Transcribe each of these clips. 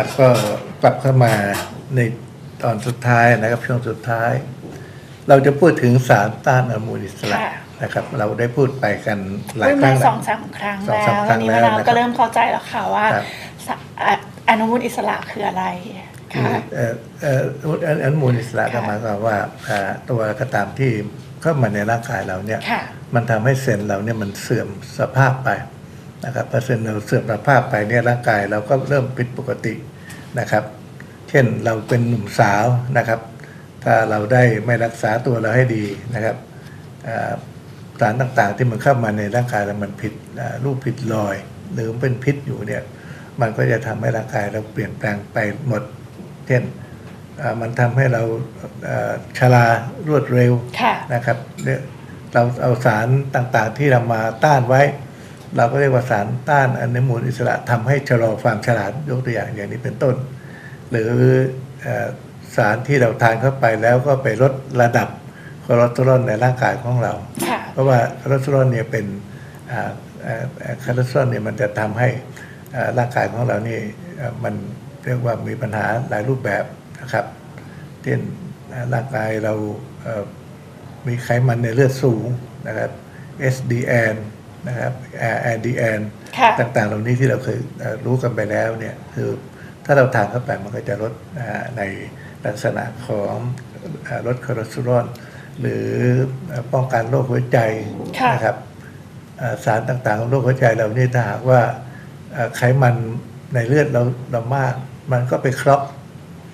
ครับ ก็กลับเข้ามาในตอนสุดท้ายนะครับ ช่วงสุดท้าย เราจะพูดถึงสารต้านอนุมูลอิสระค่ะ นะครับ เราได้พูดไปกันหลายพูดครั้มางแล้วสองสามครั้งสองแล้สามวครั้อังนนี้แล้มะวนาวนะครับก็เริ่มเข้าใจแล้วค่ะว่าครับ สะอะอนุมูลอิสระคืออะไรคือค่ะ เอ่อเอ่อออนุมูลอิสระก็ค่ะ หมายความว่าอ่าตัวกระตามที่เข้ามาในร่างกายเราเนี่ย ค่ะ มันทำให้เซลล์เราเนี่ยมันเสื่อมสภาพไป นะครับพอเซลล์เราเสื่อมสภาพไปเนี่ยร่างกายเราก็เริ่มผิดปกตินะครับ เช่นเราเป็นหนุ่มสาวนะครับ ถ้าเราได้ไม่รักษาตัวเราให้ดีนะครับอ่าสารต่างๆที่มันเข้ามาในร่างกายเรามันผิดอ่ารูปผิดรอย หรือเป็นพิษอยู่เนี่ยมันก็จะทำให้ร่างกายเราเปลี่ยนแปลงไปหมด เช่นอ่ามันทำให้เราอ่าชรารวดเร็วค่ะนะครับเนี่ยเราเอาสารต่างๆที่เรามาต้านไว้ เราก็เรียกว่าสารต้านอนุมูลอิสระทำให้ชะลอความฉลาดยกตัวอย่างอย่างนี้เป็นต้น หรือเอ่อสารที่เราทานเข้าไปแล้วก็ไปลดระดับคอเลสเตอรอลในร่างกายของเราค่ะเพราะว่าคอเลสเตอรอลเนี่ยเป็นอ่าอ่าอ่าคอเลสเตอรอลเนี่ยมันจะทำให้อ่าร่างกายของเรานี่อ่ามันเรียกว่ามีปัญหาหลายรูปแบบนะครับเช่นอ่าร่างกายเราเอ่อมีไขมันในเลือดสูงนะครับ SDN นะครับ LDN ค่ะต่างๆ เหล่านี้ที่เราเคยเอ่อรู้กันไปแล้วเนี่ยคือถ้าเราทานเข้าไปมันก็จะลดอ่าในลักษณะของอ่าลดคอเลสเตอรอลหรือเอ่อป้องกันโรคหัวใจค่ะนะครับอ่าสารต่างๆของโรคหัวใจเรานี่ถ้าหากว่าอ่าไขมันในเลือดเราเรามาก มันก็ไปเคราะห์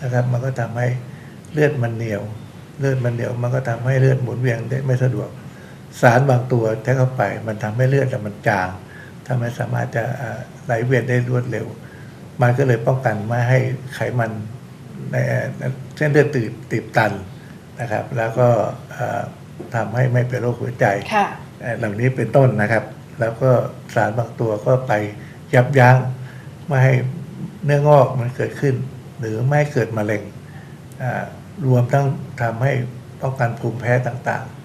นะครับ มันก็ทำให้เลือดมันเหนียว เลือดมันเหนียวมันก็ทำให้เลือดหมุนเวียนได้ไม่สะดวก สารบางตัวแท้เข้าไป มันทำให้เลือดเรามันจางทำให้สามารถจะอ่าไหลเวียนได้รวดเร็ว มันก็เลยป้องกันไม่ให้ไขมันในเส้นเลือดตีบตีบตันนะครับ แล้วก็อ่าทำให้ไม่เป็นโรคหัวใจค่ะเอ่อเหล่านี้เป็นต้นนะครับ แล้วก็สารบางตัวก็ไปยับยั้งไม่ให้เนื้องอกมันเกิดขึ้น หรือไม่ให้เกิดมะเร็งอ่ารวมทั้งทำให้ป้องกันภูมิแพ้ต่างๆ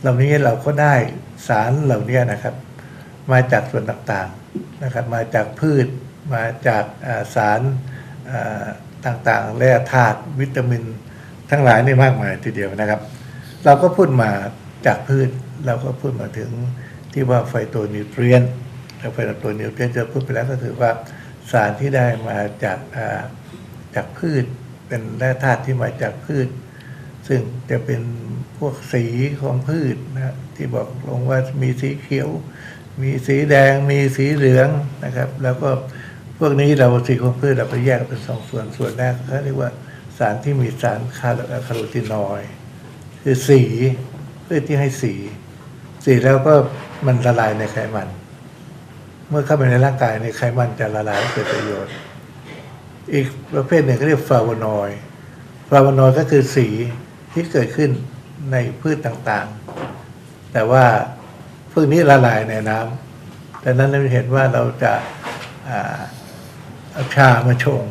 เหล่านี้เราก็ได้สารเหล่านี้นะครับ มาจากส่วนต่างๆนะครับ มาจากพืช มาจากสารต่างๆแร่ธาตุวิตามินทั้งหลายนี่มากมายทีเดียวนะครับ เราก็พูดมาจากพืชเราก็พูดมาถึงที่ว่าไฟโตนิวเทรียนไฟโตนิวเทรียนจะพูดไปแล้วก็คือว่าสารที่ได้มาจากจากพืช เป็นแร่ธาตุที่มาจากพืช ซึ่งจะเป็นพวกสีของพืชนะที่บอกลงว่ามีสีเขียว มีสีแดง มีสีเหลืองนะครับ แล้วก็พวกนี้เราสีของพืชเราไปแยกเป็นสองส่วนส่วนแรกเขาเรียกว่าสารที่มีสารคาร์คาโรทีนอยด์คือสีพื่อที่ให้สี สีแล้วก็มันละลายในไขมัน เมื่อเข้าไปในร่างกายในไขมันจะละลายเกิดประโยชน์ อีกประเภทหนึ่งเขาเรียกฟลาโวนอยด์ฟลาโวนอยด์ก็คือสี ที่เกิดขึ้นในพืชต่างๆ แต่ว่าพวกนี้ละลายในน้ำดังนั้นเราเห็นว่าเราจะอ่าเอาชามาชง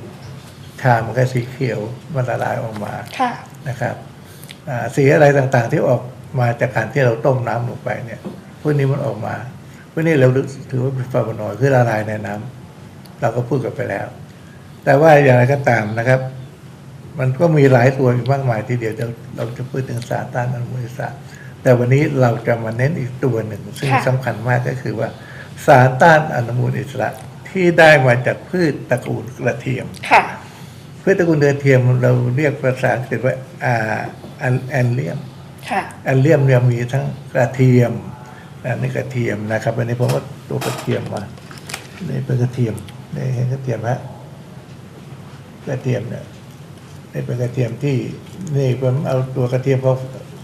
ชามันก็สีเขียวมันละลายออกมาค่ะนะครับอ่าสีอะไรต่างๆที่ออกมาจากการที่เราต้มน้ำลงไปเนี่ยพวกนี้มันออกมาพวกนี้เราถือว่าเป็นฟลาโวนอยด์คือละลายในน้ำเราก็พูดกันไปแล้ว แต่ว่าอย่างไรก็ตามนะครับ มันก็มีหลายตัวอีกมากมายทีเดียวเราเราจะพูดถึงสารต้านอนุมูลอิสระแต่วันนี้เราจะมาเน้นอีกตัวหนึ่ง ซึ่งค่ะสำคัญมากก็คือว่า สารต้านอนุมูลอิสระที่ได้มาจากพืชตระกูลกระเทียมค่ะพืชตระกูลกระเทียมเราเรียกภาษาอังกฤษว่าอ่าแอนแอนเลียมค่ะแอนเลียมเนี่ยมีทั้งกระเทียมอันนี้กระเทียมนะครับอันนี้ผมว่าตัวกระเทียมมานี่เป็นกระเทียมนี่เห็นกระเทียมฮะกระเทียมเนี่ย นี่เป็นกระเทียมที่นี่ผมเอาตัวกระเทียมเขา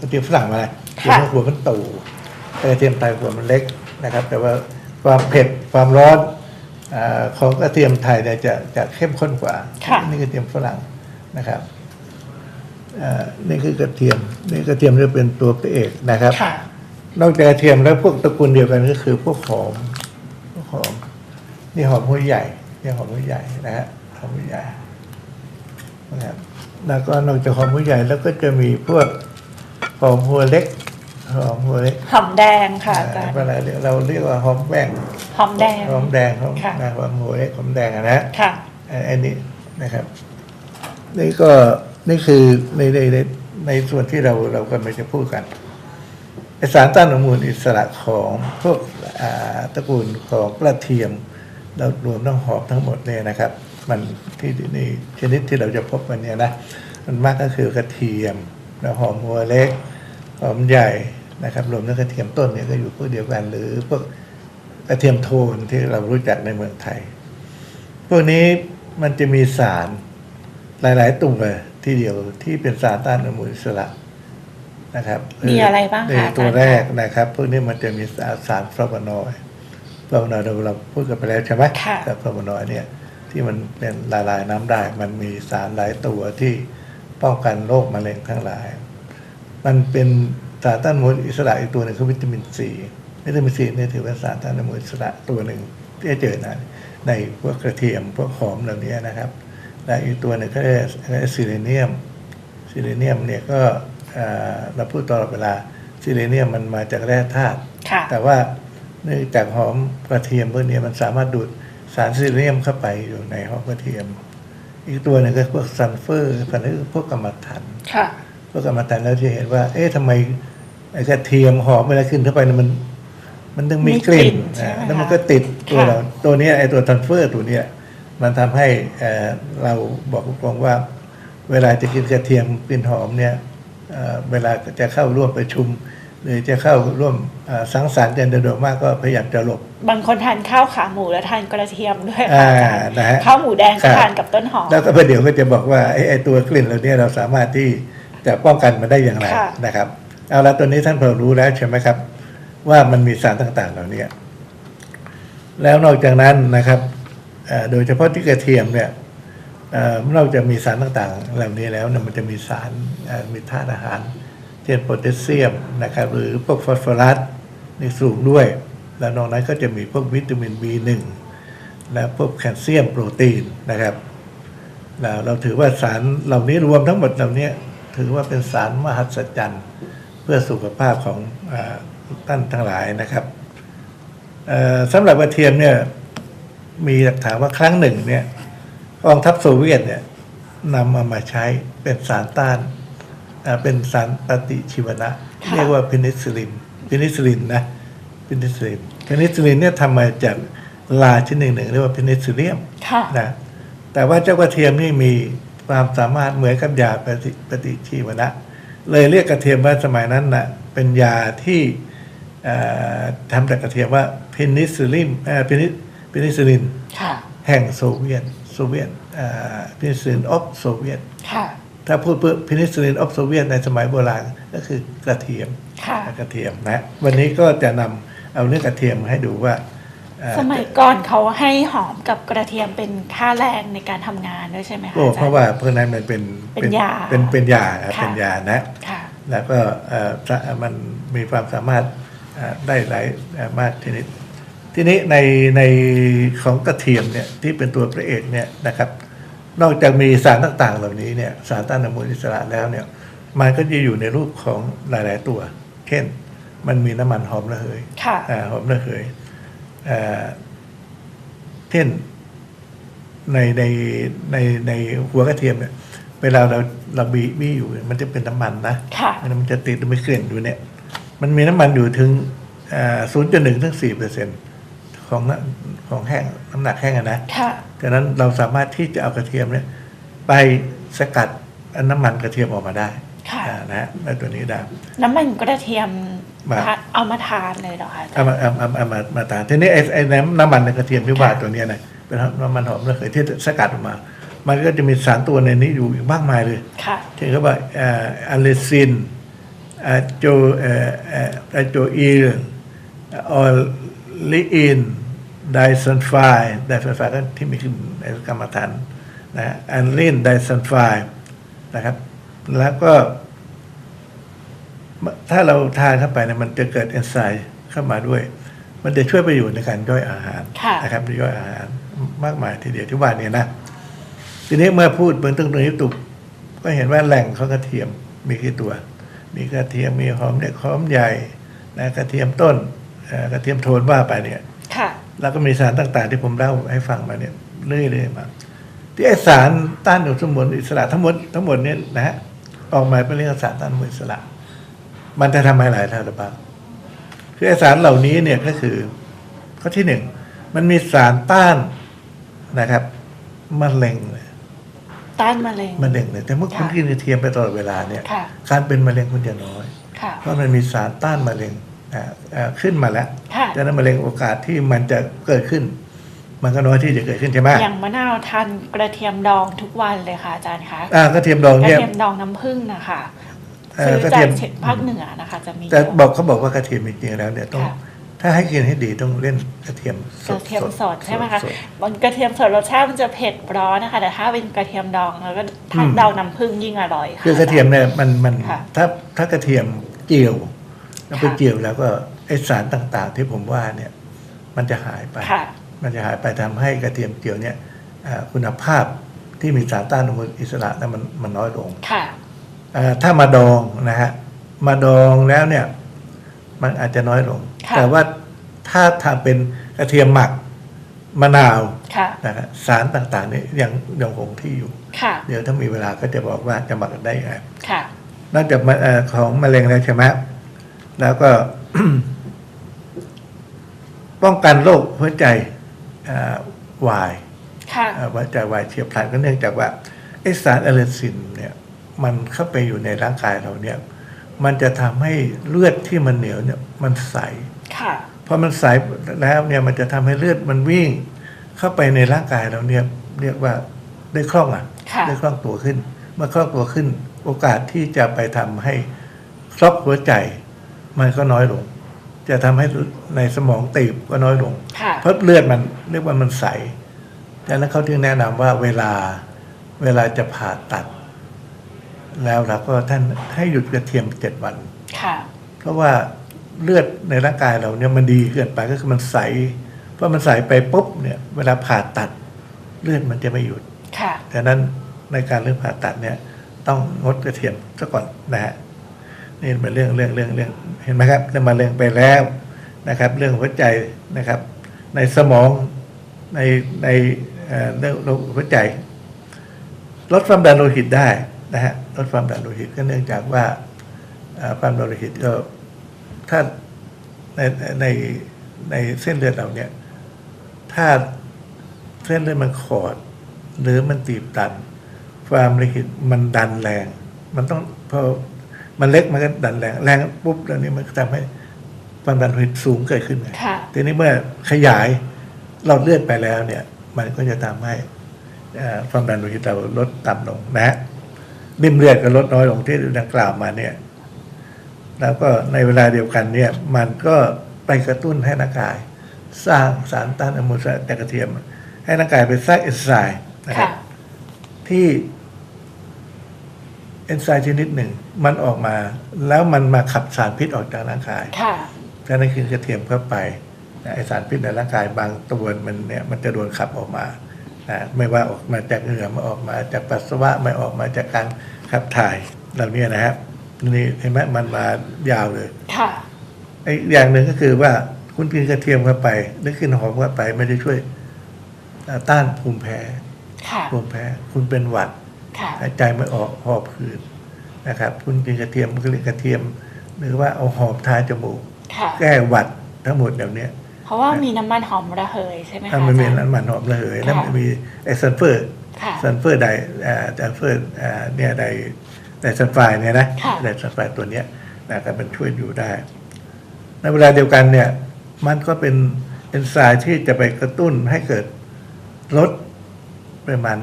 กระเทียมฝรั่งมาเลยหัวค่ะมันหัวมันตู่กระเทียมไทยหัวมันเล็กนะครับ แต่ว่าความเผ็ดความร้อนอาของกระเทียมไทยเนี่ยจะจะเข้มข้นกว่าค่ะนี่กระเทียมฝรั่งนะครับอ่านี่คือกระเทียมนี่กระเทียมจะเป็นตัวพระเอกนะครับค่ะนอกจากกระเทียมแล้วพวกตระกูลเดียวกันก็คือพวกหอมพวกหอมนี่หอมหัวใหญ่นี่หอมหัวใหญ่นะฮะหอมหัวใหญ่นะครับ แล้วก็นอกจากหอมหัวใหญ่แล้วก็จะมีพวกหอมหัวเล็กหอมหัวเล็กหอมแดงค่ะอาจารย์เวลาเรียกเราเรียกว่าหอมแป้งหอมแดงหอมแดงหอมค่ะนะหอมหัวเล็กหอมแดงอะนะค่ะอันอันนี้นะครับ นี่ก็นี่คือในในในในส่วนที่เราเรากำลังจะพูดกันไอสารต้านอนุมูลอิสระของพวกอ่าตระกูลของกระเทียมเรารวมทั้งหอมทั้งหมดเนี่ยนะครับ มันที่นี่ชนิดที่เราจะพบมันเนี่ยนะมันมากก็คือกระเทียมแล้วหอมหัวเล็กหอมใหญ่นะครับรวมทั้งกระเทียมต้นเนี่ยก็อยู่พวกเดียวกัน หรือพวกกระเทียมโทนที่เรารู้จักในเมืองไทย พวกนี้มันจะมีสารหลาย ๆตัวที่เดียวที่เป็นสารต้านอนุมูลอิสระนะครับมีอะไรบ้างคะในอาจารย์ตัวแรกนะครับ พวกนี้มันจะมีสารสารฟลาโวนอยด์ฟลาโวนอยด์เราเราพูดกันไปแล้วใช่ไหมค่ะแต่ฟลาโวนอยด์เนี่ย ที่มันเป็นละลายน้ำได้ มันมีสารหลายตัวที่ป้องกันโรคมะเร็งทั้งหลาย มันเป็นสารต้านอนุมูลอิสระอีกตัวหนึ่งคือวิตามินซีวิตามินซีเนี่ยถือเป็นสารต้านอนุมูลอิสระตัวหนึ่งที่จะเจอนะในพวกกระเทียมพวกหอมเหล่านี้นะครับ และอีกตัวหนึ่งก็เรียกซิเลเนียมซิเลเนียมเนี่ยก็เอ่อเราพูดตลอดเวลาซิเลเนียมมันมาจากแร่ธาตุค่ะแต่ว่าเนื่องจากหอมกระเทียมพวกนี้มันสามารถดูด สารซิเลเนียมเข้าไปอยู่ในหอมกระเทียม อีกตัวหนึ่งก็พวกซัลเฟอร์พันธุ์พวกกรรมฐานค่ะพวกกรรมฐานเราจะเห็นว่า เอ๊ะทำไมไอ้กระเทียมหอมเวลาขึ้นเข้าไปเนี่ยมัน มันต้องมีมีกลิ่นกลิ่นใช่ไหมอ่าแล้วมันคะก็ติดตัวค่ะเราตัวเนี้ยไอ้ตัวทันเฟอร์ตัวเนี้ยมันทำให้เอ่อเราบอกตรงๆว่า เวลาจะกินกระเทียมกลิ่นหอมเนี่ยเอ่อเวลาจะเข้าร่วมประชุม หรือจะเข้าร่วมเอ่อสังสรรค์กันโดยมากก็พยายามจะหลบ บางคนทานข้าวขาหมูแล้วทานกระเทียมด้วยอ่าค่ะอาจารย์นะฮะข้าวหมูแดงครัก็บทานกับต้นหอมแล้วก็ประเดี๋ยวก็จะบอกว่าไอ้ไอ้ตัวกลิ่นเหล่านี้เราสามารถที่จะป้องกันมันได้อย่างไรค่ะนะครับเอาละตัวนี้ท่านพอรู้แล้วใช่ไหมครับ ว่ามันมีสารต่างๆเหล่านี้แล้วนอกจากนั้นนะครับเอ่อโดยเฉพาะที่กระเทียมเนี่ยเอ่อนอกจากมีสารต่างๆ เหล่านี้แล้วเนี่ยมันจะมีสารเอ่อมีธาตุอาหาร เช่นโพแทสเซียมนะครับหรือพวกฟอสฟอรัสนี่สูงด้วย แล้วนอกนั้นก็จะมีพวกวิตามิน B1 และพวกแคลเซียมโปรตีนนะครับเราถือว่าสารเหล่านี้รวมทั้งหมดเหล่านี้ถือว่าเป็นสารมหัศจรรย์เพื่อสุขภาพของอท่านทั้งหลายนะครับสำหรับกระเทียมเนี่ยมีหลักฐานว่าครั้งหนึ่งเนี่ยกองทัพโซเวียตเนี่ยนำมามาใช้เป็นสารต้าน เป็นสารปฏิชีวนะค่ะเรียกว่าเพนิซิลินเพนิซิลินนะเพนิซิลินเพนิซิลินเนี่ยทำมาจากลาชนิดหนึ่งเรียกว่าเพนิซิเลียมค่ะนะแต่ว่าเจ้ากระเทียมนี่มีความสามารถเหมือนกับยาปฏิปฏิชีวนะ เลยเรียกกระเทียมว่าสมัยนั้นนะเป็นยาที่เอ่อทำจากกระเทียมว่าเพนิซิลินเอ่อเพนิเพนิซิลินค่ะแห่งโซเวียตโซเวียตเพนิซิลินออฟโซเวียตค่ะ ถ้าพูดเพื่อเพนิซิลินออฟโซเวียตในสมัยโบราณก็คือกระเทียมค่ะกระเทียมนะ วันนี้ก็จะนำเอาเรื่องกระเทียมมาให้ดูว่าเอ่อสมัยก่อนเขาให้หอมกับกระเทียมเป็นค่าแรงในการทำงานด้วยใช่ไหมคะโอ้อาเพจารราะย์ว่าเพราะนั้นมันเป็นเป็นยาเป็นเป็นยาค่ะเป็นยานะค่ะแล้วก็เอ่อจะมันมีความสามารถเอ่อได้หลายเอ่อมากชนิดทีนี้ในในของกระเทียมเนี่ยที่เป็นตัวพระเอกเนี่ยนะครับ นอกจากมีสารต่างๆ เหล่านี้เนี่ยสารต้านอนุมูลอิสระแล้วเนี่ยมันก็จะอยู่ในรูปของหลายๆตัว เช่น มันมีน้ำมันหอมระเหยค่ะอ่าหอมระเหยเอ่อเช่นในในในในหัวกระเทียมเนี่ยเวลาเราเราบีบีอยู่เนี่ยมันจะเป็นน้ำมันนะค่ะมันจะติดไม่เกลื่อนอยู่เนี่ย มันมีน้ำมันอยู่ถึงศูนย์จุดหนึ่งถึงสี่เปอร์เซ็น ของน้ำของแห้งน้ำหนักแห้งอะนะค่ะดังนั้นเราสามารถที่จะเอากระเทียมเนี่ยไปสกัดเอาน้ำมันกระเทียมออกมาได้ค่ะอ่านะฮะแล้วตัวนี้ได้น้ำมันกระเทียมมาทานเอามาทานเลยเหรอคะอาจารเอาย์มาเอาเอาเอามามาตามทีนี้ไอ้ไอ้น้ำน้ำมันในกระเทียมที่ว่าตัวเนี้ยนะเป็นน้ำมันหอมระเหยที่สกัดออกมา มันก็จะมีสารตัวในนี้อยู่อีกมากมายเลยค่ะเช่นเขาบอกเอ่ออะเลซินอะโจเอ่อเอ่ออะโจอีลออลิอิน ไดซัลไฟด์ไดซัลไฟด์ก็ที่มีขึ้นในกรรมฐานนะอันลินไดซัลไฟด์นะครับ แล้วก็ ถ้าเราทานเข้าไปเนี่ยมันจะเกิดเอนไซม์เข้ามาด้วย มันจะช่วยประโยชน์ในการย่อยอาหารค่ะนะครับย่อยอาหารมากมายทีเดียวที่ว่าเนี่ยนะ ทีนี้เมื่อพูดเบื้องต้นตรงนี้ตุกก็เห็นว่าแหล่งของกระเทียมมีกี่ตัว มีกระเทียมมีหอมเด็กหอมใหญ่นะกระเทียมต้นเอ่อกระเทียมโทนว่าไปเนี่ยค่ะ แล้วก็มีสารต่างๆ ที่ผมเล่าให้ฟังมาเนี่ยเรื่อยๆมา ที่ไอสารต้านอนุมูลอิสระทั้งหมดทั้งหมดเนี่ยนะฮะออกมาเป็นเรื่องสารต้านอนุมูลอิสระ มันจะทำให้หลายท่าหรือเปล่าคือไอสารเหล่านี้เนี่ยก็คือข้อที่หนึ่งมันมีสารต้านนะครับมะเร็งเลยต้านมะเร็งมะเร็งเลยแต่เมื่อคุณค่ะกินกระเทียมไปตลอดเวลาเนี่ยค่ะการเป็นมะเร็งคุณจะน้อยค่ะเพราะมันมีสารต้านมะเร็งอ่าอ่า ขึ้นมาแล้วค่ะดังนั้นมะเร็งโอกาสที่มันจะเกิดขึ้น มันก็น้อยที่จะเกิดขึ้นใช่ไหมอย่างมะนาวทานกระเทียมดองทุกวันเลยค่ะอาจารย์คะอ่ากระเทียมดองกระเนี่ยเทียมดองน้ำผึ้งนะคะเอ่อซื้อกระจาเทียกมเช็ดภาคเหนือนะคะจะมีแต่บอกเขาบอกว่ากระเทียมจริงๆแล้วเนี่ยต้องค่ะถ้าให้กินให้ดีต้องเล่นกระเทียมสกดระเทียมสดใช่ไหมคะสดบางกระเทียมสดรสชาติมันจะเผ็ดร้อนนะคะ แต่ถ้าเป็นกระเทียมดองแล้วก็ถ้าอืมดองน้ำผึ้งยิ่งอร่อยค่ะคือกระเทียมเนี่ยมันมันค่ะถ้าถ้ากระเทียมเจียว แล้วไปค่ะเจียวแล้วก็ไอสารต่างๆ ที่ผมว่าเนี่ยมันจะหายไปค่ะมันจะหายไปทำให้กระเทียมเจียวเนี่ยอ่าคุณภาพที่มีสารต้านอนุมูลอิสระนั้นมันมันน้อยลงค่ะเอ่อถ้ามาดองนะฮะมาดองแล้วเนี่ย มันอาจจะน้อยลงค่ะแต่ว่าถ้าทำเป็นกระเทียมหมักมะนาวค่ะนะฮะสารต่างๆเนี่ยยังยังคงที่อยู่ค่ะเดี๋ยวถ้ามีเวลาก็จะบอกว่าจะหมักได้ยังไงค่ะนอกจากมะเอ่อของมะเร็งแล้วใช่ไหม แล้วก็ ป้องกันโรคหัวใจอ่าวายค่ะอ่าหัวใจวายเฉียบพลันก็เนื่องจากว่าไอสารอะเลอซินเนี่ย มันเข้าไปอยู่ในร่างกายเราเนี่ย มันจะทำให้เลือดที่มันเหนียวเนี่ย มันใสค่ะพอมันใสแล้วเนี่ยมันจะทำให้เลือดมันวิ่ง เข้าไปในร่างกายเราเนี่ย เรียกว่าได้คล่องอะค่ะได้คล่องตัวขึ้น เมื่อคล่องตัวขึ้น โอกาสที่จะไปทำให้ครอบหัวใจ มันก็น้อยลง จะทำให้ในสมองตีบก็น้อยลงค่ะเพราะเลือดมันเรียกว่ามันใสดังนั้นเขาถึงแนะนำว่าเวลาเวลาจะผ่าตัด แล้วเราก็ท่านให้หยุดกระเทียมเจ็ดวันค่ะเพราะว่าเลือดในร่างกายเราเนี่ยมันดีเกินไปก็คือมันใสเพราะมันใสไปปุ๊บเนี่ย เวลาผ่าตัด เลือดมันจะไม่หยุดค่ะดังนั้นในการเรื่องผ่าตัดเนี่ย ต้องงดกระเทียมซะก่อนนะฮะ นี่เป็นเรื่องเรื่องเรื่องเรื่องเห็นไหมครับเรื่มาเรื่องไปแล้วนะครับ เรื่องหัวใจนะครับ ในสมองในในเรื่องหัวใจ ลดความดันโลหิตได้นะฮะลดความดันโลหิตก็เนื่องจากว่าความดันโลหิตก็ถ้าในในในเส้นเลือดเราเนี่ยถ้าเส้นเลือดมันขอด หรือมันตีบตัน ความโลหิตมันดันแรง มันต้องพอ มันเล็กมันก็ดันแรงแรงปุ๊บแล้วนี่มันก็ทำให้ความดันโลหิตสูงเกิดขึ้นไงค่ะทีนี้เมื่อขยายหลอดเลือดไปแล้วเนี่ย มันก็จะทำให้เอ่อความดันโลหิตเราลดต่ำลงนะฮะริ่มเลือดก็ลดน้อยลงที่ดังกล่าวมาเนี่ย แล้วก็ในเวลาเดียวกันเนี่ย มันก็ไปกระตุ้นให้ร่างกาย สร้างสารต้านอนุมูลอิสระจากกระเทียม ให้ร่างกายไปสร้างเอนไซม์นะครัค่ะบที่ เอนไซม์ชนิดหนึ่ง มันออกมาแล้วมันมาขับสารพิษออกจากร่างกายค่ะนั่นคือกระเทียมเข้าไปนะไอสารพิษในร่างกายบางตัวมันเนี่ยมันจะโดนขับออกมานะไม่ว่าออกมาจากเหงื่อมาออกมาจากปัสสาวะไม่ออกมาจากการขับถ่ายเหล่านี้นะครับนี่เห็นไหมมันมายาวเลยค่ะไอ้อย่างหนึ่งก็คือว่าคุณกินกระเทียมเข้าไปหรือกินหอมเข้าไปไม่ได้ช่วยเอ่อต้านภูมิแพ้ค่ะภูมิแพ้ คุณเป็นหวัดค่ะ หายใจไม่ออกหอบหืดนะครับ คุณกินกระเทียมก็เรียกกระเทียม หรือว่าเอาหอมทาจมูกค่ะแก้หวัดทั้งหมดแบบเนี้ยเพราะว่ามีน้ำมันหอมระเหยใช่ไหมคะถ้ามันมีอาจารย์น้ำมันหอมระเหยค่ะแล้วมันมีไอซัลเฟอร์ค่ะซัลเฟอร์ไดอ่าซัลเฟอร์อ่าเนี่ยไดไดซัลไฟด์เนี่ยนะค่ะไดซัลไฟด์ตัวเนี้ยนะครับมันช่วยอยู่ได้ ในเวลาเดียวกันเนี่ย มันก็เป็นเอนไซม์ที่จะไปกระตุ้นให้เกิดลดปริมาณ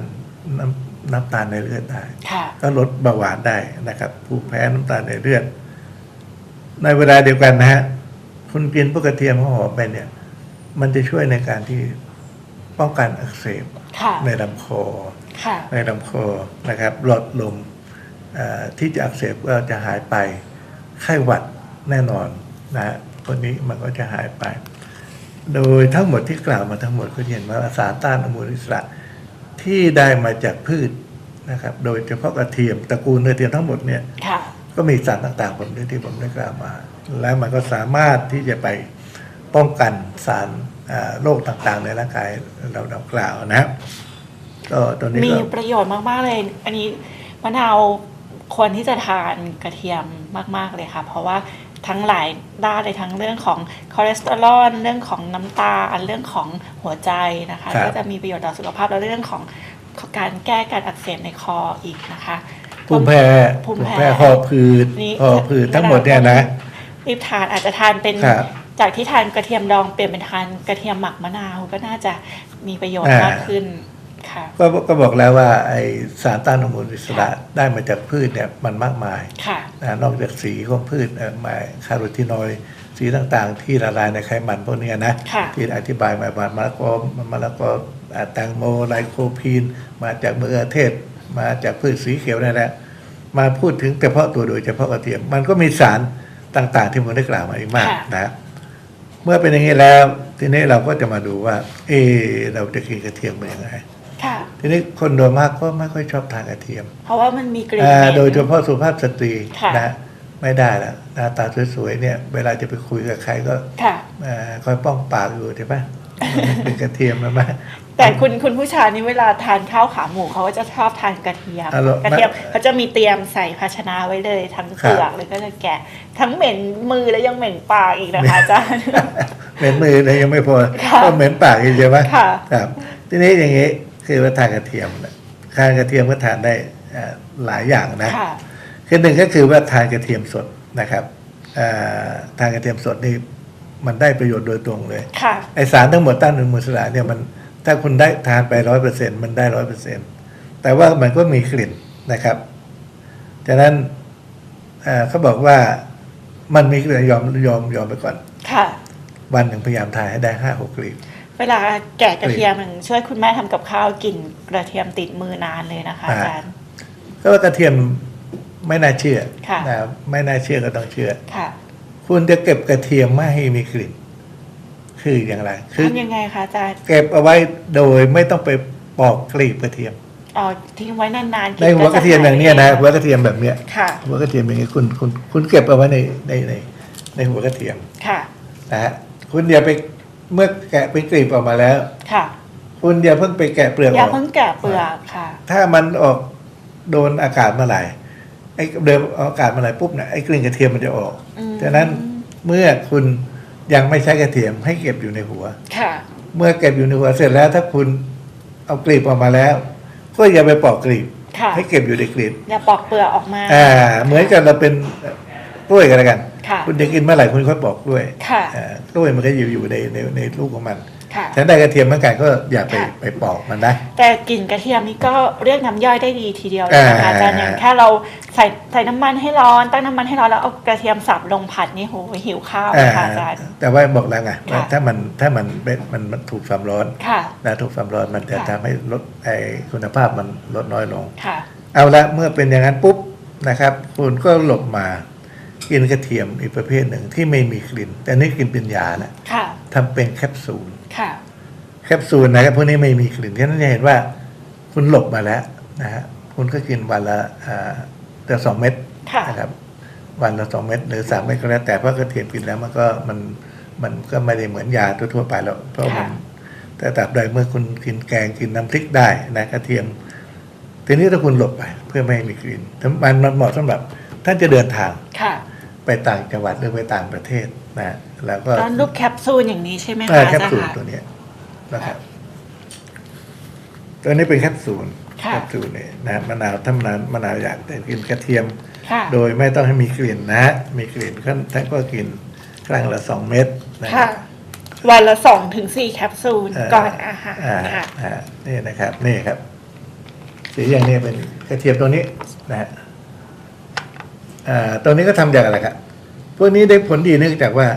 น้ำ น้ำตาลในเลือดได้ค่ะก็ลดเบาหวานได้นะครับ ผู้แพ้น้ำตาลในเลือด ในเวลาเดียวกันนะฮะคุณกินพวกกระเทียมหอมไปเนี่ย มันจะช่วยในการที่ป้องกันอักเสบค่ะในลำคอค่ะในลำคอนะครับหลอดลมเอ่อที่จะอักเสบก็จะหายไปไข้หวัดแน่นอนนะฮะตัวนี้มันก็จะหายไป โดยทั้งหมดที่กล่าวมาทั้งหมดก็เห็นว่าสารต้านอนุมูลอิสระ ที่ได้มาจากพืชนะครับ โดยเฉพาะกระเทียมตระกูลกระเทียมทั้งหมดเนี่ยค่ะ ก็มีสารต่างๆผมด้วยที่ผมได้กล่าวมา แล้วมันก็สามารถที่จะไปป้องกันสารอ่าโรคต่างๆ ในร่างกายเราเรากล่าวนะครับก็ตัวนี้มีก็ประโยชน์มากๆเลย อันนี้มะนาวควรที่จะทานกระเทียมมาก ๆเลยค่ะ เพราะว่า ทั้งหลายด้านเลยทั้งเรื่องของคอเลสเตอรอลเรื่องของน้ำตาลเรื่องของหัวใจนะคะครับก็จะมีประโยชน์ต่อสุขภาพแล้วเรื่องของการแก้การอักเสบในคออีกนะคะภูมิแพ้ภูมิแพ้แพ้หอบผืดนี่หอบผืดทั้งหมดเนี่ยนะรีบทานอาจจะทานเป็นครับจากที่ทานกระเทียมดองเปลี่ยนเป็นทานกระเทียมหมักมะนาวก็น่าจะมีประโยชน์อ่ามมากขึ้นค่ะ ก็ก็บอกแล้วว่าไอสารต้านอนุมูลอิสระได้มาจากพืชเนี่ยมันมากมายค่ะนะนอกจากสีของพืชเอ่อมาคาร์โรทีนอยด์สีต่างๆ ที่ละลายในไขมันพวกเนี้ยนะค่ะที่อธิบายมาว่ามะละกอมะละกออ่าแตงโมไลโคพีน มาจากมะเขือเทศ มาจากพืชสีเขียวนั่นแหละมาพูดถึงเฉพาะตัวโดยเฉพาะกระเทียมมันก็มีสารต่าง ๆ ที่ผมได้กล่าวมาอีกมากค่ะนะเมื่อเป็นอย่างนี้แล้ว ทีนี้เราก็จะมาดูว่า เออเราจะกินกระเทียมเป็นยังไงค่ะ ทีนี้คนโดยมากก็ไม่ค่อยชอบทานกระเทียม เพราะว่ามันมีกลิ่นอ่าเหม็น โดยเฉพาะสุภาพสตรีค่ะนะไม่ได้ละหน้าตาสวยๆเนี่ย เวลาจะไปคุยกับใครก็ค่ะเอ่อคอยป้องปากอยู่ใช่ปะมันเป็นกระเทียมนะมะแต่คุณคุณผู้ชายนี่เวลาทานข้าวขาหมูเขาก็จะชอบทานกระเทียมอะเหรอกระเทียมไม่เขาจะมีเตรียมใส่ภาชนะไว้เลย ทั้งเปลือกเลยก็จะแกะ ทั้งเหม็นมือแล้วยังเหม็นปากอีกนะคะอาจารย์เหม็นมือเลยยังไม่พอค่ะก็เหม็นปากอีกใช่ไหมค่ะครับทีนี้อย่างนี้ คือว่าทานกระเทียมนะทานกระเทียมก็ทานได้เอ่อหลายอย่างนะค่ะ คือหนึ่งก็คือว่าทานกระเทียมสดนะครับเอ่อทานกระเทียมสดนี่มันได้ประโยชน์โดยตรงเลยค่ะ ไอสารทั้งหมดต้านอนุมูลอิสระเนี่ยมันถ้าคุณได้ทานไปร้อยเปอร์เซ็นมันได้ร้อยเปอร์เซ็นแต่ว่ามันก็มีกลิ่นนะครับฉะนั้นเอ่อเขาบอกว่ามันมีกลิ่นยอมยอมยอมไปก่อน ค่ะ วันหนึ่งพยายามทานให้ได้ห้าหกกลิ่น เวลาแกะกระเทียมมันช่วยคุณแม่ทำกับข้าวกลิ่นกระเทียมติดมือนานเลยนะคะอาจารย์ก็ว่ากระเทียมไม่น่าเชื่อค่ะนะไม่น่าเชื่อก็ต้องเชื่อค่ะ คุณจะเก็บกระเทียมไม่ให้มีกลิ่น คืออย่างไร คือทำยังไงคะอาจารย์เก็บเอาไว้โดยไม่ต้องไปปอกกลีบกระเทียมอ๋อทิ้งไว้นานๆในหัวกระเทียมอย่างเนี้ยนะหัวกระเทียมแบบเนี้ยค่ะหัวกระเทียมอย่างนี้คุณคุณคุณเก็บเอาไว้ในในในในหัวกระเทียมค่ะนะฮะคุณอย่าไป เมื่อแกะเป็นกลีบออกมาแล้ว ค่ะคุณอย่าเพิ่งไปแกะเปลือกออย่างอก เพิ่งแกะเปลือกค่ะ ถ้ามันออกโดนอากาศเมื่อไหร่ไอ้เดิมเอาอากาศเมื่อไหร่ปุ๊บเนี่ยไอ้กลิ่นกระเทียมมันจะออกอืม ฉะนั้นเมื่อคุณยังไม่ใช้กระเทียมให้เก็บอยู่ในหัว ค่ะ เมื่อเก็บอยู่ในหัวเสร็จแล้ว ถ้าคุณเอากลีบออกมาแล้ว ก็อย่าไปปอกกลีบ ค่ะให้เก็บอยู่ในกลีบอย่าปอกเปลือกออกมาอ่าเหมือนกับเราเป็นกล้วยกันแล้วกัน ค่ะคุณจะกินเมื่อไหร่คุณค่อยปอกกล้วยค่ะอ่ากล้วยมันก็อยู่อยู่ในในในลูกของมันค่ะฉะนั้นได้กระเทียมเหมือนกันก็อย่าไปค่ะไปปอกมันนะแต่กลิ่นกระเทียมนี่ก็เรียกน้ำย่อยได้ดีทีเดียวเลยนะคะอ่าอาจารย์อย่างแค่เราใส่ใส่น้ำมันให้ร้อนตั้งน้ำมันให้ร้อนแล้วเอากระเทียมสับลงผัดนี่โหหิวข้าวเลยค่ะอาจารย์แต่ว่าบอกแล้วไงว่าค่ะถ้ามันถ้ามันเป็นมันมันถูกความร้อนค่ะนะถูกความร้อนมันจะค่ะทำให้ลดไอคุณภาพมันลดน้อยลงค่ะเอาละเมื่อเป็นอย่างนั้นปุ๊บนะครับ คุณก็หลบมา กินกระเทียมอีกประเภทหนึ่งที่ไม่มีกลิ่น แต่นี่กินเป็นยาแล้วค่ะทำเป็นแคปซูลค่ะแคปซูลนะครับพวกนี้ไม่มีกลิ่นฉะนั้นจะเห็นว่าคุณหลบมาแล้วนะฮะคุณก็กินวันละอ่าแต่สองเม็ดค่ะนะครับวันละสองเม็ดหรือสามเม็ดก็แล้วแต่เพราะกระเทียมกินแล้วมันก็มันมันก็ไม่ได้เหมือนยาทั่วๆไปแล้วเพราะมันค่ะแต่ตราบใดเมื่อคุณกินแกงกินน้ำพริกได้นะกระเทียมทีนี้ถ้าคุณหลบไปเพื่อไม่ให้มีกลิ่นมันมันเหมาะสำหรับท่านจะเดินทางค่ะ ไปต่างจังหวัดหรือไปต่างประเทศนะแล้วก็ตอนรูปแคปซูลอย่างนี้ใช่ไหมเอ่คะออาแคปจารซูลย์ตัวเนี้ยนะครับตัวนี้เป็นแคปซูลค่ะแคปซูลเนี่ยนะมะนาวถ้ามะนาวมะนาวอยากแต่กินกระเทียมค่ะโดยไม่ต้องให้มีกลิ่นนะฮะมีกลิ่นท่านก็กินครั้งละสองเม็ดนะคค่ะรับวันละสองถึงสี่แคปซูลเก่อนอาหารอ่าค่ะอ่านี่นะครับ นี่ครับสีอย่างนี้เป็นกระเทียมตัวนี้นะฮะ อ่าตัวนี้ก็ทำจากอะไรครับพวกนี้ได้ผลดีเนื่องจากว่า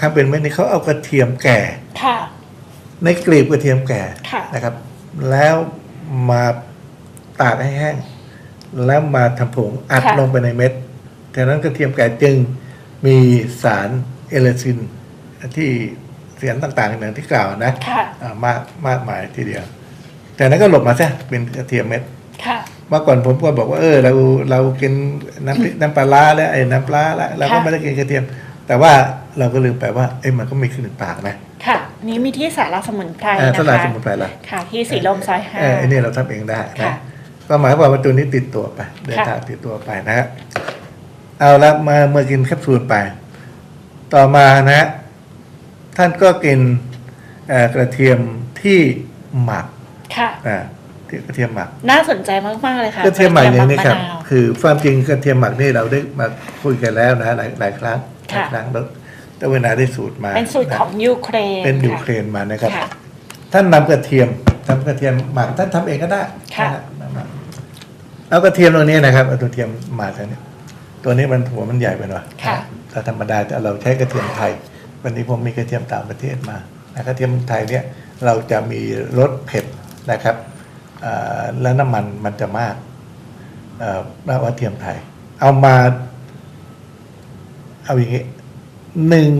ทำเป็นเม็ดนี้เขาเอากระเทียมแก่ค่ะ ในกลีบกระเทียมแก่ค่ะนะครับ แล้วมาตากให้แห้ง แล้วมาทำผงอัดค่ะลงไปในเม็ดฉะนั้นกระเทียมแก่จึงมีสารเอเลซินที่เสียงต่างๆอย่างที่กล่าวนะค่ะอ่ามากมากมายทีเดียว แต่นั้นก็หลบมาซะเป็นกระเทียมเม็ดค่ะ เมื่อก่อนผมก็บอกว่าเออเราเรากินน้ำพริกน้ำปลาร้าแล้วไอ้น้ำปลาแล้วเราก็ค่ะไม่ได้กินกระเทียม แต่ว่าเราก็ลืมไปว่าเอ้ยมันก็มีกลิ่นปากนะค่ะอันนี้มีที่สาราสมุนไพรเออนะสลายคะสมุนไพรละค่ะ ที่สีลมซอยห้าเออไอ้นี่เราทำเองได้ค่ะนะก็หมายความว่าตัวนี้ติดตัวไป เดินค่ะทางติดตัวไปนะฮะเอาละมาเมื่อกินแคปซูลไป ต่อมานะฮะท่านก็กินเอ่อกระเทียมที่หมักค่ะอ่าที่ กระเทียมหมัก น่าสนใจมากๆเลยค่ะกระเทียมหมักเนี่ยนี่ครับมะนาวคือความจริงกระเทียมหมักนี่เราได้มาคุยกันแล้วนะหลายหลายครั้งหลายค่ะครั้งแล้วแต่เวลาได้สูตรมา เป็นสูตรของยูเครนเป็นยูค่ะเครนมานะครับค่ะท่านนำกระเทียมทำกระเทียมหมักท่านทำเองก็ได้ค่ะนะฮะเอากระเทียมตัวนี้นะครับเอากระเทียมหมักอันนี้ตัวนี้มันหัวมันใหญ่ไปหน่อยค่ะถ้าธรรมดาแต่เราใช้กระเทียมไทย วันนี้ผมมีกระเทียมต่างประเทศมานะกระเทียมไทยเนี่ยเราจะมีรสเผ็ดนะครับอ่า แล้วน้ำมันมันจะมากเอ่อแล้วกระเทียมไทย เอามา เอาอย่างงี้หนึ่ง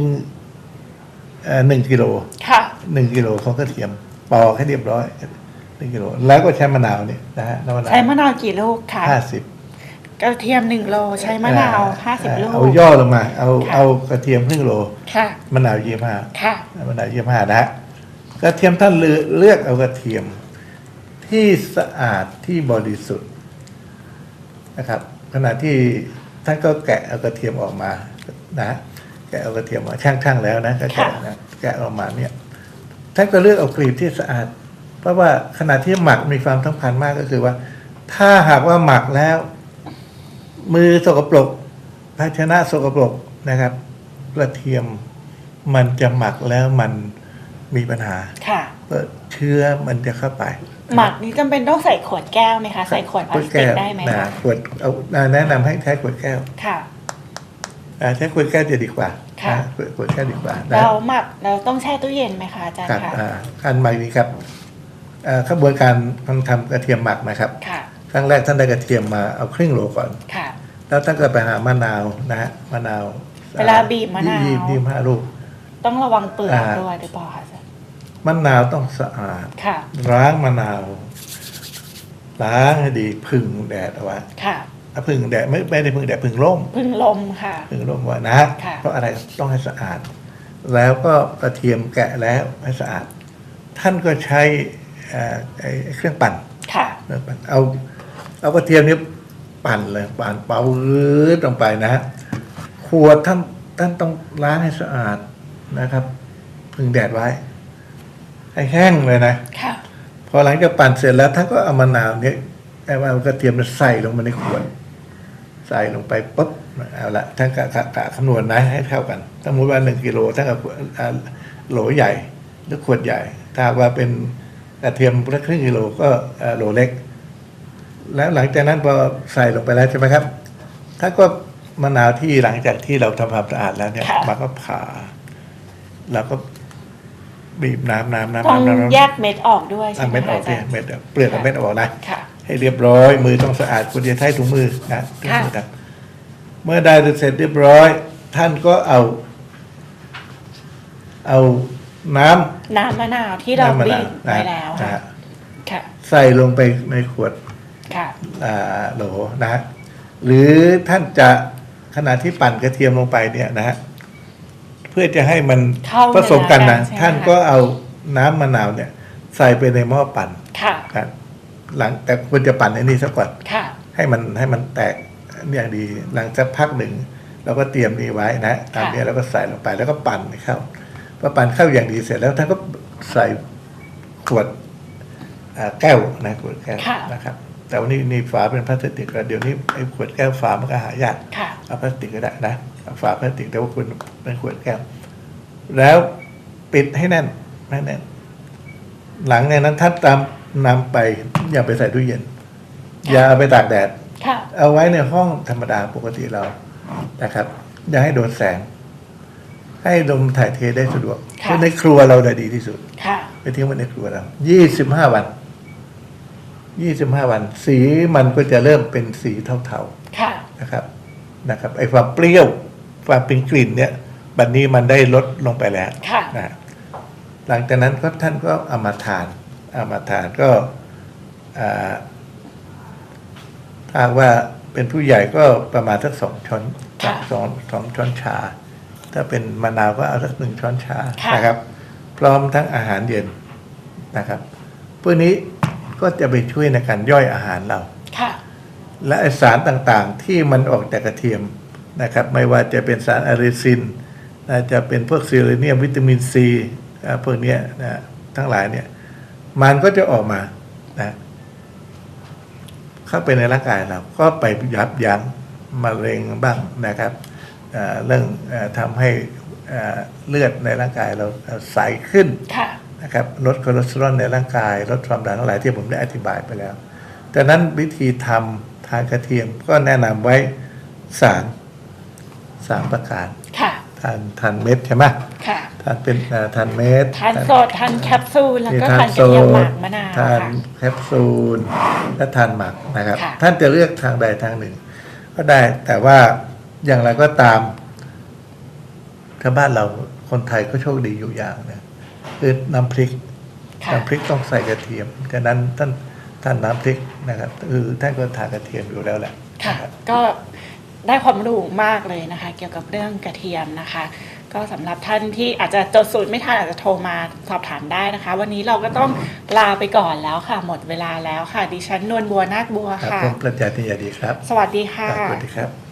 เอ่อหนึ่งกิโลค่ะหนึ่งกิโลของกระเทียมปอกให้เรียบร้อยหนึ่งกิโลแล้วก็ใช้มะนาวเนี่ยนะฮะน้ำมะนาวใช้มะนาวกี่ลูกคะห้าสิบกระเทียมหนึ่งโลใช้มะนาวห้าสิบลูกเอาย่อลงมา เอาค่ะเอากระเทียมครึ่งโลค่ะมะนาวยี่ห้าค่ะมะนาวยี่ห้านะฮะกระเทียมท่านเลือกเลือกเอากระเทียม ที่สะอาดที่บริสุทธิ์นะครับ ขณะที่ท่านก็แกะเอากระเทียมออกมานะแกะเอากระเทียมมาช่างๆแล้วนะก็แกะนะแกะออกมาเนี่ยท่านก็เลือกเอากรีบที่สะอาด เพราะว่าขณะที่หมักมีความสำคัญมากก็คือว่า ถ้าหากว่าหมักแล้ว มือสกปรกภาชนะสกปรกนะครับ กระเทียมมันจะหมักแล้วมัน มีปัญหาค่ะเปิดเชื้อมันจะเข้าไป หมักนี้จำเป็นต้องใส่ขวดแก้วไหมคะ ใส่ขวดพลาสติกได้ไหมนะคะขวดเอาแนะนำให้ใช้ขวดแก้วค่ะอ่าใช้ขวดแก้วจะดีกว่าค่ะนขวดขวดแก้วดีกว่านะเราหมักเราต้องแช่ตู้เย็นไหมคะอาจารย์ครับคะอ่าขั้นใหม่นี้ครับอ่าขบวนการการทำกระเทียมหมักนะครับค่ะครั้งแรกท่านได้กระเทียมมาเอาครึ่งโลก่อนค่ะ แล้วท่านก็ไปหามะนาวนะฮะมะนาว เวลาบีบมะนาวยี่ยี่ห้าลูกต้องระวังเปลือกอ่าด้วยหรือเปล่าคะอาจารย์ มะนาวต้องสะอาด ค่ะ ล้างมะนาว ล้างให้ดีพึ่งแดดเอาไว้ค่ะอะพึ่งแดดไม่ไม่ได้พึ่งแดดพึ่งร่ม พึ่งลมค่ะ พึ่งร่มไว้นะ ค่ะ เพราะอะไรต้องให้สะอาด แล้วก็กระเทียมแกะแล้วให้สะอาด ท่านก็ใช้เอ่อไอ้เครื่องปั่น ค่ะเครื่องปั่นเอาเอากระเทียมนี้ปั่นเลยปั่นเป่ารืดลงไปนะฮะขวดท่านท่านต้องล้างให้สะอาดนะครับ พึ่งแดดไว้ ให้แห้งเลยนะค่ะ พอหลังจากปั่นเสร็จแล้วท่านก็เอามะนาวเนี่ยเอากระเทียมใส่ลงมาในขวด ใส่ลงไปปุ๊บเอาละท่านกะกะกะคำนวณนะให้เท่ากันสมมติว่าหนึ่งกิโลท่านกับอ่าโหลใหญ่หรือขวดใหญ่ ถ้าหากว่าเป็นกระเทียมละครึ่งกิโลก็อ่าโหลเล็ก แล้วหลังจากนั้นพอใส่ลงไปแล้วใช่ไหมครับท่านก็มะนาวที่หลังจากที่เราทำความสะอาดแล้วเนี่ยค่ะมันก็ผ่าแล้วก็ บีบน้ำน้ำน้ำต้องน้ำน้ำแยกเม็ดออกด้วยใช่เอาไหมเม็ดอคะอกอาจาเนี่ยรย์ เม็ดเปลือกกับเม็ดออกนะ ค่ะ ให้เรียบร้อยมือต้องสะอาดคุณจะใช้ถุงมือนะถุงมือนะเมื่อได้เสร็จเรียบร้อย ท่านก็เอา เอาน้ำน้ำมะนาวที่เราน้ำมะบีนาวบไว้แล้วนะค่ะ ฮะค่ะ ใส่ลงไปในขวดค่ะ อ่าโหลนะฮะหรือท่านจะขณะที่ปั่นกระเทียมลงไปเนี่ยนะฮะเพื่อจะให้มันเข้าผสมกันนะใช่ไหมคะท่านก็เอาน้ำมะนาวเนี่ย ใส่ไปในหม้อปั่นค่ะนะหลังแต่ควรจะปั่นไอ้นี่ซะก่อนค่ะให้มันให้มันแตกอย่างดีหลังจากพักหนึ่งเราก็เตรียมนี่ไว้นะตามนี้แล้วก็ใส่ลงไปแล้วก็ปั่นให้เข้าพอปั่นเข้าอย่างดีเสร็จแล้วท่านก็ใส่ขวดอ่าแก้วนะขวดแก้วค่ะนะครับแต่วันนี้นี่ฝาเป็นพลาสติกแล้วเดี๋ยวนี้ไอ้ขวดแก้วฝามันก็หายากค่ะเอาพลาสติกก็ได้นะเอา ฝาพลาสติกแต่ว่าคุณเป็นขวดแก้วแล้วปิดให้แน่นให้แน่น หลังจากนั้นท่านตามนำไป อย่าไปใส่ตู้เย็น อย่าเอาไปตากแดดค่ะเอาไว้ในห้องธรรมดาปกติเรานะครับ อย่าให้โดนแสง ให้ลมถ่ายเทได้สะดวกค่ะในครัวเราได้ดีที่สุดค่ะไปทิ้งไว้ในครัวเรายี่สิบห้าวันยี่สิบห้าวัน สีมันก็จะเริ่มเป็นสีเทาค่ะๆนะครับ นะครับไอ้ความเปรี้ยว ความเป็นกลิ่นเนี่ยบัดนนี้มันได้ลดลงไปแล้วค่ะนะฮะหลังจากนั้นก็ท่านก็เอามาทานเอามาทานก็อ่าถ้าหากว่าเป็นผู้ใหญ่ก็ประมาณสักสองช้อนค่ะสองสองช้อนชา ถ้าเป็นมะนาวก็เอาสักหนึ่งช้อนชาค่ะนะครับ พร้อมทั้งอาหารเย็นนะครับพวกนี้ก็จะไปช่วยในการย่อยอาหารเราค่ะและไอ้สารต่างๆที่มันออกจากกระเทียม นะครับไม่ว่าจะเป็นสารอะริซินนะจะเป็นพวกซีเลเนียมวิตามินซีอ่าพวกเนี้ยนะทั้งหลายเนี่ยมันก็จะออกมานะเข้าไปในร่างกายเราก็ไปยับยั้งมะเร็งบ้างนะครับอ่าเรื่องอาทำให้อ่าเลือดในร่างกายเราใสขึ้นค่ะนะครับลดคอเลสเตอรอลในร่างกายลดความดันทั้งหลายที่ผมได้อธิบายไปแล้วแต่นั้นวิธีทำทานกระเทียมก็แนะนำไว้สาม สามประการค่ะทานทานเม็ดใช่ไหมค่ะทานเป็นเอ่อทานเม็ดทานสดทานแคปซูลแล้วมีก็ทาทานนกโซระเทียมหดมักมะนาวทานค่ะแคปซูลและทานหมักนะครับค่ะท่านจะเลือกทางใดทางหนึ่ง ก็ได้แต่ว่าอย่างไรก็ตามถ้าบ้านเราคนไทยก็โชคดีอยู่อย่างหนึงคือน้ำพริกค่ะน้ำพริกต้องใส่กระเทียมฉะนั้นท่านท่านน้ำพริกนะครับคือท่านก็ทานกระเทียมอยู่แล้วแหละค่ะนะครับก็ ได้ความรู้มากเลยนะคะ เกี่ยวกับเรื่องกระเทียมนะคะ ก็สำหรับท่านที่อาจจะจดสูตรไม่ทันอาจจะโทรมาสอบถามได้นะคะ วันนี้เราก็ต้องลาไปก่อนแล้วค่ะ หมดเวลาแล้วค่ะ ดิฉันนวลบัวนาคบัวครับค่ะผมประจักษ์นิยาดีครับ สวัสดีค่ะครับสวัสดีครับ